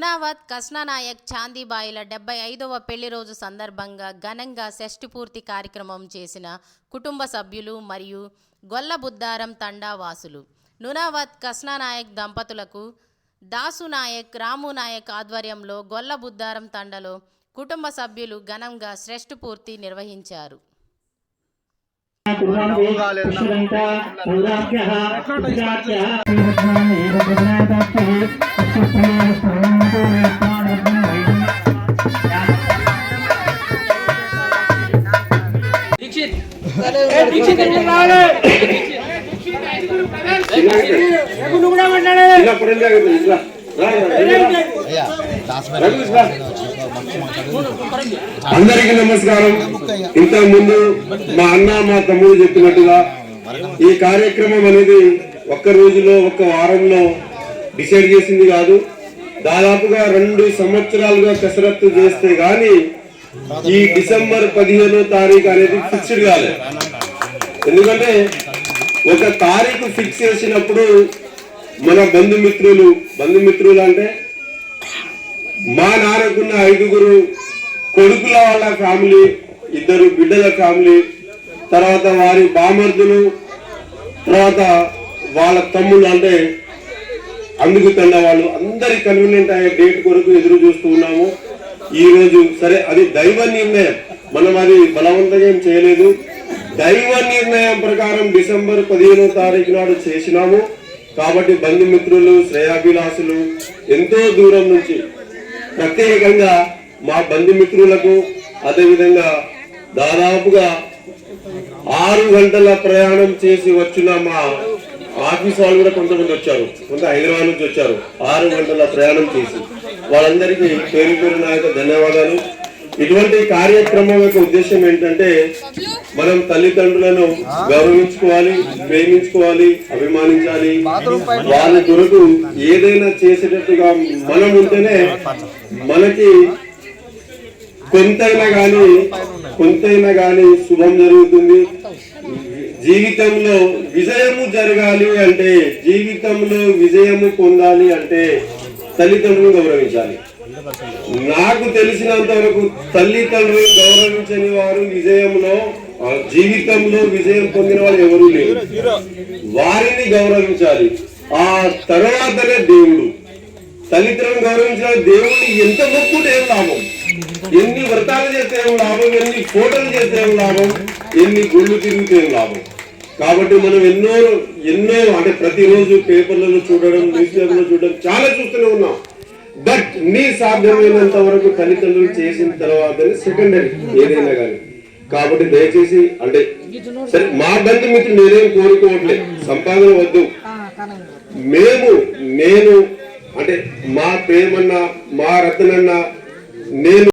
నునావత్ కృష్ణనాయక్ చాందీబాయిల డెబ్బై ఐదవ పెళ్ళి రోజు సందర్భంగా ఘనంగా షష్ఠి పూర్తి కార్యక్రమం చేసిన కుటుంబ సభ్యులు మరియు గొల్ల బుద్దారం తండా వాసులు నునావత్ కృష్ణనాయక్ దంపతులకు దాసు నాయక్ రాము నాయక్ ఆధ్వర్యంలో గొల్ల బుద్దారం తండలో కుటుంబ సభ్యులు ఘనంగా శ్రేష్ఠ పూర్తి నిర్వహించారు. అందరికీ నమస్కారం. ఇంతకు ముందు మా అన్న మా తమ్ముడు చెప్పినట్టుగా ఈ కార్యక్రమం అనేది ఒక్క రోజులో ఒక్క వారంలో డిసైడ్ చేసింది కాదు. దాదాపుగా రెండు సంవత్సరాలుగా కసరత్తు చేస్తే గాని ఈ డిసెంబర్ పదిహేనో తారీఖు అనేది ఫిక్స్డ్ కాలేదు. ఎందుకంటే ఒక తారీఖు ఫిక్స్ చేసినప్పుడు మన బంధుమిత్రులు బంధుమిత్రులు అంటే మా నాన్నకున్న ఐదుగురు కొడుకుల వాళ్ళ ఫ్యామిలీ ఇద్దరు బిడ్డల ఫ్యామిలీ తర్వాత వారి బామర్దులు తర్వాత వాళ్ళ తమ్ముళ్ళు అంటే అందుకు తండ వాళ్ళు అందరి కన్వీనియంట్ అయ్యే డేట్ కొరకు ఎదురు చూస్తూ ఉన్నాము. ఈరోజు సరే అది దైవ నిర్ణయం. మనం అది బలవంతంగా ఏం చేయలేదు. దైవ నిర్ణయం ప్రకారం డిసెంబర్ పదిహేనో తారీఖు నాడు చేసినాము. కాబట్టి బంధుమిత్రులు శ్రేయాభిలాసులు ఎంతో దూరం నుంచి ప్రత్యేకంగా మా బంధుమిత్రులకు అదేవిధంగా దాదాపుగా ఆరు గంటల ప్రయాణం చేసి వచ్చిన మా ఆఫీస్ వాళ్ళు కూడా కొంతమంది వచ్చారు. కొంత హైదరాబాద్ నుంచి వచ్చారు. ఆరు గంటల ప్రయాణం చేసి. వాళ్ళందరికీ పేరు పేరు నాయక ధన్యవాదాలు. ఇటువంటి కార్యక్రమం యొక్క ఉద్దేశం ఏంటంటే మనం తల్లిదండ్రులను గౌరవించుకోవాలి ప్రేమించుకోవాలి అభిమానించాలి. వాళ్ళ కొరకు ఏదైనా చేసేటట్టుగా మనం ఉంటేనే మనకి కొంతైనా గాని కొంతైనా గాని శుభం జరుగుతుంది. జీవితంలో విజయము జరగాలి అంటే జీవితంలో విజయము పొందాలి అంటే తల్లిదండ్రులను గౌరవించాలి. నాకు తెలిసినంత వరకు తల్లిదండ్రులు గౌరవించని వారు విజయంలో జీవితంలో విజయం పొందిన వారు ఎవరూ లేరు. వారిని గౌరవించాలి. ఆ తర్వాతనే దేవుడు. తల్లిదండ్రులను గౌరవించిన దేవుడిని ఎంత మొక్కుటే ఏం లాభం? ఎన్ని వ్రతాలు చేస్తే ఏం లాభం? ఎన్ని ఫోటోలు చేస్తే ఏం లాభం? ఎన్ని గుళ్ళు తిరిగితే ఏం లాభం? కాబట్టి మనం ఎన్నో ఎన్నో అంటే ప్రతిరోజు పేపర్లలో చూడడం న్యూస్ పేపర్లో చూడడం చాలా చూస్తూనే ఉన్నాం. బట్ నీ సాధ్యమైనంత వరకు తల్లిదండ్రులు చేసిన తర్వాతనే సెకండరీ ఏదైనా కానీ. కాబట్టి దయచేసి అంటే సరే మా బంధుమిత్రులు నేనేం కోరుకోవట్లేదు సంపాదన వద్దు. మేము నేను అంటే మా ప్రేమన్న మా రతనన్న నేను